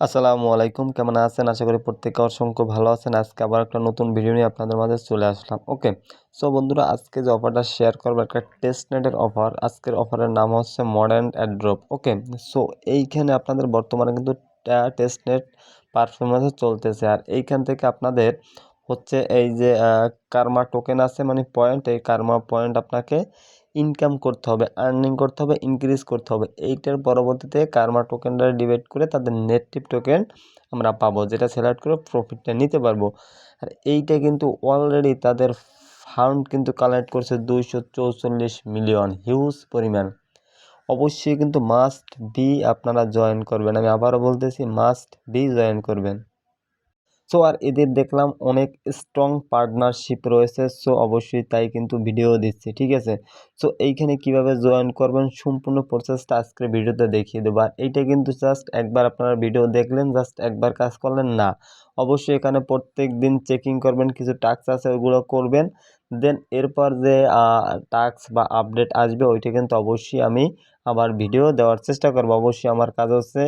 আসসালামু আলাইকুম। কেমন আছেন? আশা করি প্রত্যেকে অসংখ্য ভালো আছেন। আজকে আবার একটা নতুন ভিডিও নিয়ে আপনাদের মাঝে চলে আসলাম। ওকে সো বন্ধুরা, আজকে যে অফারটা শেয়ার করব, একটা টেস্ট নেটের অফার আজকের অফারের নাম হচ্ছে মডার্ন অ্যাড্রপ ওকে সো এইখানে আপনাদের বর্তমানে কিন্তু টেস্ট নেট পারফরমেন্সে চলতেছে। আর এইখান থেকে আপনাদের হচ্ছে এই যে কার্মা টোকেন আছে মানে পয়েন্ট এই কার্মা পয়েন্ট আপনাকে ইনকাম করতে হবে আর্নিং করতে হবে ইনক্রিজ করতে হবে। এইটার পরবর্তীতে কার্মা টোকেনটা ডিভাইড করে তাদের নেটিভ টোকেন আমরা পাবো, যেটা সিলেক্ট করে প্রফিটটা নিতে পারব। আর এইটা কিন্তু অলরেডি তাদের ফান্ড কিন্তু কালেক্ট করছে দুইশো চৌচল্লিশ মিলিয়ন হিউজ পরিমাণ। অবশ্যই কিন্তু মাস্ট বি আপনারা জয়েন করবেন। আমি আবারও বলতেছি মাস্ট বি জয়েন করবেন। সো আর এদের দেখলাম অনেক স্ট্রং পার্টনারশিপ রয়েছে সো অবশ্যই তাই কিন্তু ভিডিও দিচ্ছি, ঠিক আছে? সো এইখানে কীভাবে জয়েন করবেন, সম্পূর্ণ প্রসেসটা আজকের ভিডিওতে দেখিয়ে দেবো। আর এইটা কিন্তু জাস্ট একবার আপনারা ভিডিও দেখলেন জাস্ট একবার কাজ করলেন, না। অবশ্যই এখানে প্রত্যেক দিন চেকিং করবেন, কিছু টাস্ক আছে, ওইগুলো করবেন। দেন এরপর যে টাস্ক বা আপডেট আসবে, ওইটা কিন্তু অবশ্যই আমি আবার ভিডিও দেওয়ার চেষ্টা করব। অবশ্যই আমার কাজ হচ্ছে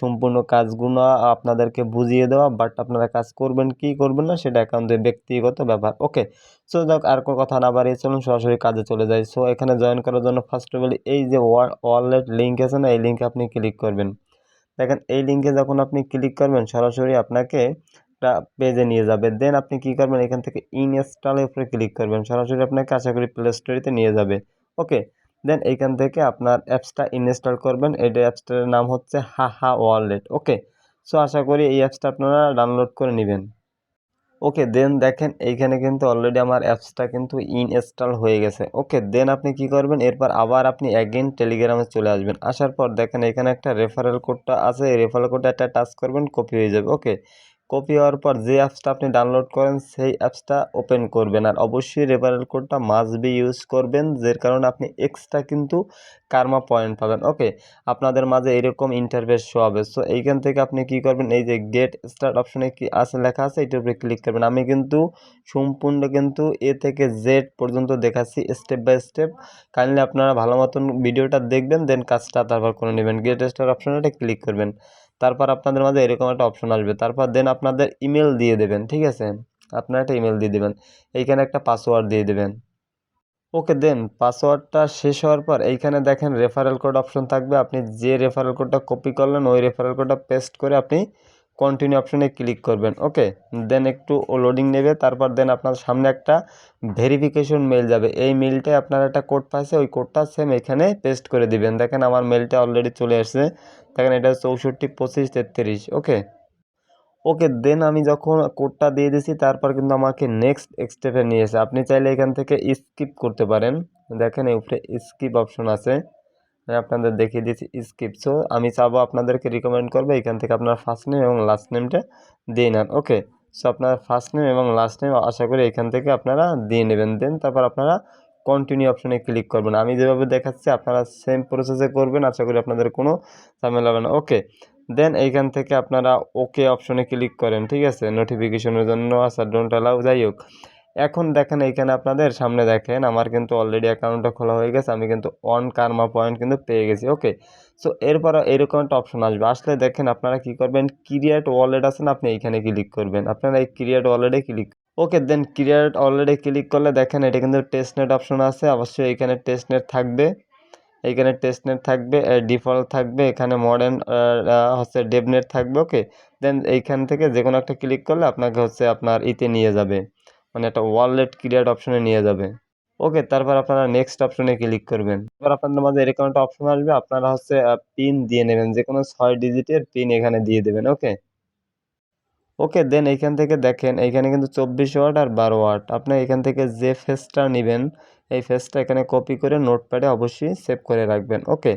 সম্পূর্ণ কাজগুলো আপনাদেরকে বুঝিয়ে দেওয়া বাট আপনারা কাজ করবেন কি করবেন না সেটা একান্তই ব্যক্তিগত ব্যাপার ওকে সো যাক, আর কোনো কথা না বাড়িয়ে চলুন, সরাসরি কাজে চলে যাই। সো এখানে জয়েন করার জন্য ফার্স্ট অফ অল এই যে ওয়ালেট লিঙ্ক আছে না, এই লিঙ্কে আপনি ক্লিক করবেন। দেখেন, এই লিঙ্কে যখন আপনি ক্লিক করবেন, সরাসরি আপনাকে একটা পেজে নিয়ে যাবে। দেন আপনি কি করবেন, এখান থেকে ইনস্টলের উপরে ক্লিক করবেন। সরাসরি আপনাকে আশা করি প্লে স্টোরিতে নিয়ে যাবে ওকে দেন এইখান থেকে আপনার অ্যাপসটা ইনস্টল করবেন। এই অ্যাপসটার নাম হচ্ছে হাহা ওয়ালেট ওকে সো আশা করি এই অ্যাপসটা আপনারা ডাউনলোড করে নেবেন। ওকে দেন দেখেন এইখানে কিন্তু অলরেডি আমার অ্যাপসটা কিন্তু ইনস্টল হয়ে গেছে। ওকে দেন আপনি কি করবেন? এরপর আবার আপনি অ্যাগেন টেলিগ্রামে চলে আসবেন। আসার পর দেখেন এখানে একটা রেফারেল কোডটা আছে। এই রেফারেল কোডটা একটা টাচ করবেন কপি হয়ে যাবে। ওকে কপি হওয়ার পর যে অ্যাপসটা আপনি ডাউনলোড করেন, সেই অ্যাপসটা ওপেন করবেন। আর অবশ্যই রেফারেল কোডটা মাস্ট বি ইউজ করবেন, যার কারণে আপনি এক্সট্রা কিন্তু কার্মা পয়েন্ট পাবেন। ওকে আপনাদের মাঝে এরকম ইন্টারভেস শো হবে। সো এইখান থেকে আপনি কি করবেন? এই যে গেট স্টার্ট অপশনে কি আছে, লেখা আছে, এটার উপরে ক্লিক করবেন। আমি কিন্তু সম্পূর্ণ কিন্তু এ থেকে জেড পর্যন্ত দেখাচ্ছি স্টেপ বাই স্টেপ কাইন্ডলি আপনারা ভালো মতন ভিডিওটা দেখবেন দেন কাজটা তারপর করে নেবেন। গেট স্টার্ট অপশনে ক্লিক করবেন। তারপর আপনাদের মাঝে এরকম একটা অপশন আসবে। তারপর দেন আপনাদের ইমেল দিয়ে দেবেন, ঠিক আছে? আপনার একটা ইমেল দিয়ে দেবেন। এইখানে একটা পাসওয়ার্ড দিয়ে দেবেন। ওকে দেন পাসওয়ার্ডটা শেষ হওয়ার পর এইখানে দেখেন রেফারেল কোড অপশন থাকবে। আপনি যে রেফারেল কোডটা কপি করলেন, ওই রেফারেল কোডটা পেস্ট করে আপনি কন্টিনিউ অপশনে ক্লিক করবেন। ওকে দেন একটু লোডিং নেবে, তারপর দেন আপনার সামনে একটা ভেরিফিকেশন মেল যাবে। এই মেলটায় আপনার একটা কোড পাইছে, ওই কোডটা সেম এখানে পেস্ট করে দিবেন। দেখেন আমার মেলটা অলরেডি চলে আসছে। দেখেন এটা চৌষট্টি, পঁচিশ, তেত্রিশ, ওকে? ওকে দেন আমি যখন কোডটা দিয়ে দিছি, তারপর কিন্তু আমাকে নেক্সট স্টেপে নিয়েছে আপনি চাইলে এখান থেকে স্কিপ করতে পারেন। দেখেন এই উপরে স্কিপ অপশন আছে। আমি আপনাদের দেখিয়ে দিচ্ছি স্কিপ সো আমি চাবো আপনাদেরকে রিকমেন্ড করব, এখান থেকে আপনার ফার্স্ট নেম এবং লাস্ট নেমটা দিয়ে নেন, ওকে? সো আপনার ফার্স্ট নেম এবং লাস্ট নেম আশা করি এখান থেকে আপনারা দিয়ে নেবেন। দেন তারপর আপনারা কন্টিনিউ অপশনে ক্লিক করবেন। আমি যেভাবে দেখাচ্ছি, আপনারা সেম প্রসেসে করবেন। আশা করি আপনাদের কোনো ঝামেলা হবে না। ওকে দেন এইখান থেকে আপনারা ওকে অপশনে ক্লিক করেন, ঠিক আছে? নোটিফিকেশনের জন্য আচ্ছা ডোন্ট অ্যালাউ যাই হোক। এখন দেখেন, এইখানে আপনাদের সামনে দেখেন, আমার কিন্তু অলরেডি অ্যাকাউন্টটা খোলা হয়ে গেছে। আমি কিন্তু অন কার্মা পয়েন্ট কিন্তু পেয়ে গেছি। ওকে সো এরপর এরকম একটা অপশন আসবে। আসলে দেখেন, আপনারা কি করবেন? ক্রিয়েট ওয়ালেট আছে না, আপনি এইখানে ক্লিক করবেন। আপনারা এই ক্রিয়েট ওয়ালেটে click okay then create already click করলে দেখেন এটা কিন্তু টেস্ট নেট অপশন আছে, অবশ্যই এখানে টেস্ট থাকবে। এইখানে টেস্ট নেট থাকবে ডিফল্ট থাকবে, এখানে মডার্ন হচ্ছে ডেভনেট থাকবে ওকে দেন এইখান থেকে যে কোনো একটা ক্লিক করলে আপনাকে হচ্ছে আপনার ইতে নিয়ে যাবে। মানে একটা ওয়ালেট ক্রিয়েট অপশনে নিয়ে যাবে। ওকে তারপর আপনারা নেক্সট অপশনে ক্লিক করবেন। এবার আপনাদের মাঝে এরকম একটা অপশন আসবে, আপনারা হচ্ছে পিন দিয়ে নেবেন যে কোনো ছয় ডিজিটের পিন এখানে দিয়ে দেবেন ওকে ওকে, দেন এইখান থেকে দেখেন, এইখানে কিন্তু চব্বিশ ওয়াট আর বারো ওয়াট। আপনার এখান থেকে যে ফেসটা নেবেন, এই ফেসটা এখানে কপি করে নোটপ্যাডে অবশ্যই সেভ করে রাখবেন, ওকে?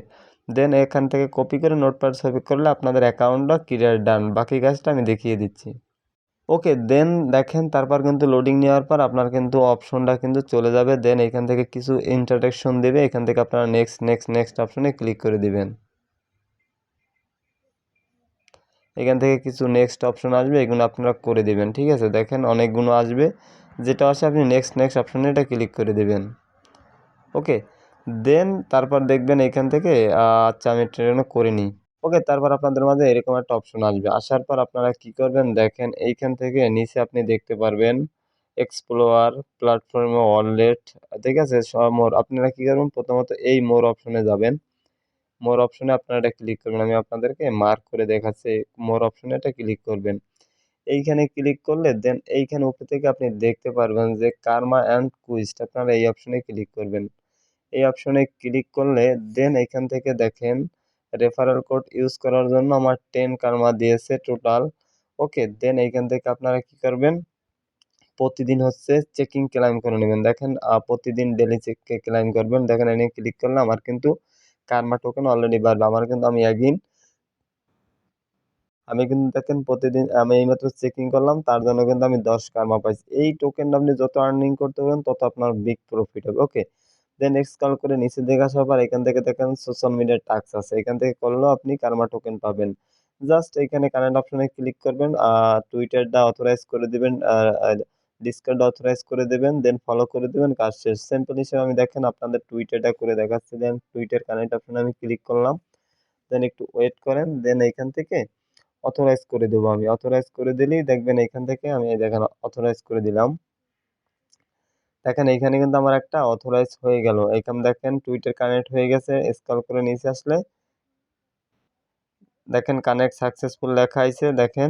দেন এখান থেকে কপি করে নোটপ্যাড সেভ করলে আপনাদের অ্যাকাউন্টটা ক্লিয়ার ডান বাকি কাজটা আমি দেখিয়ে দিচ্ছি। ওকে, দেন দেখেন, তারপর কিন্তু লোডিং নেওয়ার পর আপনার কিন্তু অপশনটা কিন্তু চলে যাবে। দেন এখান থেকে কিছু ইন্টারটেকশন দেবে এখান থেকে আপনারা নেক্সট নেক্সট নেক্সট অপশনে ক্লিক করে দিবেন। এখান থেকে কিছু নেক্সট অপশন আসবে, এগুলো আপনারা করে দেবেন, ঠিক আছে? দেখেন অনেকগুলো আসবে, যেটা আসে আপনি নেক্সট নেক্সট অপশনে এটা ক্লিক করে দেবেন। ওকে দেন তারপর দেখবেন এখান থেকে আচ্ছা আমি ট্রেনও করে নিই। ওকে তারপর আপনাদের মাঝে এরকম একটা অপশন আসবে। আসার পর আপনারা কি করবেন? দেখেন এইখান থেকে নিচে আপনি দেখতে পারবেন এক্সপ্লোয়ার প্ল্যাটফর্মে ওয়ালেট ঠিক আছে? সব মোর আপনারা কী করবেন? প্রথমত এই মোর অপশনে যাবেন। মোর অপশনে আপনারা এটা ক্লিক করবেন। আমি আপনাদেরকে মার্ক করে দেখাচ্ছি মোর অপশনে এটা ক্লিক করবেন। এইখানে ক্লিক করলে দেন এইখানে উপর থেকে আপনি দেখতে পারবেন যে কার্মা অ্যান্ড কুইস্ট আপনারা এই অপশনে ক্লিক করবেন। এই অপশনে ক্লিক করলে দেন এখান থেকে দেখেন রেফারেল কোড ইউজ করার জন্য আমার টেন কার্মা দিয়েছে টোটাল ওকে দেন এইখান থেকে আপনারা কি করবেন? প্রতিদিন হচ্ছে চেকিং ক্লাইম করে নেবেন। দেখেন প্রতিদিন ডেলি চেক ক্লাইম করবেন। দেখেন এনে ক্লিক করলে আমার কিন্তু কার্মা টোকেন অলরেডি বাড়বে আমার কিন্তু আমি একদিন আমি কিন্তু দেখেন প্রতিদিন আমি এইমাত্র চেকিং করলাম, তার জন্য কিন্তু আমি দশ কার্মা পাইছি। এই টোকেনটা আপনি যত আর্নিং করতে পারেন, তত আপনার বিগ প্রফিট হবে ওকে দেন নেক্সট কল করে নিচে দেখে আসার পর এখান থেকে দেখেন সোশ্যাল মিডিয়ার টাক্স আছে, এখান থেকে করলেও আপনি কার্মা টোকেন পাবেন। জাস্ট এখানে কারেন্ট অপশনে ক্লিক করবেন টুইটারটা অথরাইজ করে দেবেন ডিসকার্ড অথরাইজ করে দেবেন দেন ফলো করে দেবেন, কাজ শেষ। সিম্পল হিসেবে আমি দেখেন আপনাদের টুইটারটা করে দেখাচ্ছি। দেন টুইটার কানেক্ট অপশনে আমি ক্লিক করলাম। দেন একটু ওয়েট করেন দেন এইখান থেকে অথরাইজ করে দেবো আমি। অথরাইজ করে দিলেই দেখবেন এখান থেকে আমি দেখেন অথরাইজ করে দিলাম। দেখেন এইখানে কিন্তু আমার একটা অথরাইজ হয়ে গেল। এইখানে দেখেন টুইটার কানেক্ট হয়ে গেছে স্কল করে নিচে আসলে দেখেন কানেক্ট সাকসেসফুল লেখা আছে দেখেন।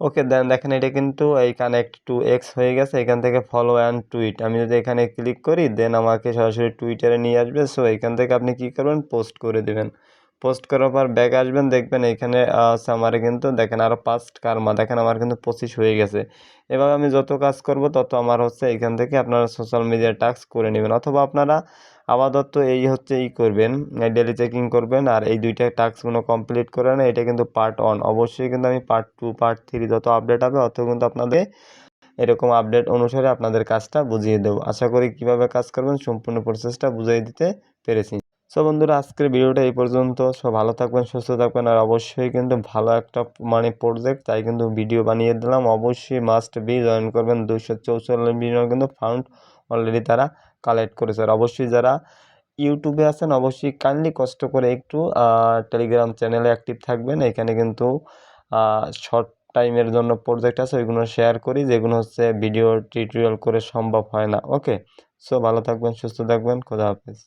ওকে, দেন দেখেন এটা কিন্তু এই কানেক্ট টু এক্স হয়ে গেছে, এখান থেকে ফলো অ্যান্ড টুইট আমি যদি এখানে ক্লিক করি দেন আমাকে সরাসরি টুইটারে নিয়ে আসবে। সো এখান থেকে আপনি কী করবেন? পোস্ট করে দেবেন। পোস্ট করার পর ব্যাগ আসবেন, দেখবেন এখানে আমার কিন্তু দেখেন আরও পাঁচ কারমা দেখেন আমার কিন্তু পঁচিশ হয়ে গেছে। এবার আমি যত কাজ করব তত আমার হচ্ছে এখান থেকে আপনারা সোশ্যাল মিডিয়া টাস্ক করে নেবেন। অথবা আপনারা আপাতত এই হচ্ছে এই করবেন ডেলি চেকিং করবেন আর এই দুইটা টাস্কগুলো কমপ্লিট করে নেন, এটা কিন্তু পার্ট ওয়ান অবশ্যই কিন্তু আমি পার্ট টু পার্ট থ্রি যত আপডেট হবে অত কিন্তু আপনাদের এরকম আপডেট অনুসারে আপনাদের কাজটা বুঝিয়ে দেবো। আশা করি কীভাবে কাজ করবেন সম্পূর্ণ প্রসেসটা বুঝিয়ে দিতে পেরেছি। সো বন্ধুরা, আজকের ভিডিওটা এই পর্যন্ত। সব ভালো থাকবেন, সুস্থ থাকবেন, আর অবশ্যই কিন্তু ভালো একটা মানে প্রজেক্ট তাই কিন্তু ভিডিও বানিয়ে দিলাম। অবশ্যই মাস্ট বি জয়েন করবেন। দুশো চৌচল্লিশ মিলিয়ন কিন্তু ফাউন্ড অলরেডি তারা কালেক্ট করেছে। আর অবশ্যই যারা ইউটিউবে আছেন, অবশ্যই কাইন্ডলি কষ্ট করে একটু টেলিগ্রাম চ্যানেলে অ্যাক্টিভ থাকবেন। এখানে কিন্তু শর্ট টাইমের জন্য প্রজেক্ট আছে, ওইগুলো শেয়ার করি, যেগুলো হচ্ছে ভিডিও টিউটোরিয়াল করে সম্ভব হয় না। ওকে সো ভালো থাকবেন, সুস্থ থাকবেন, খোদা হাফেজ।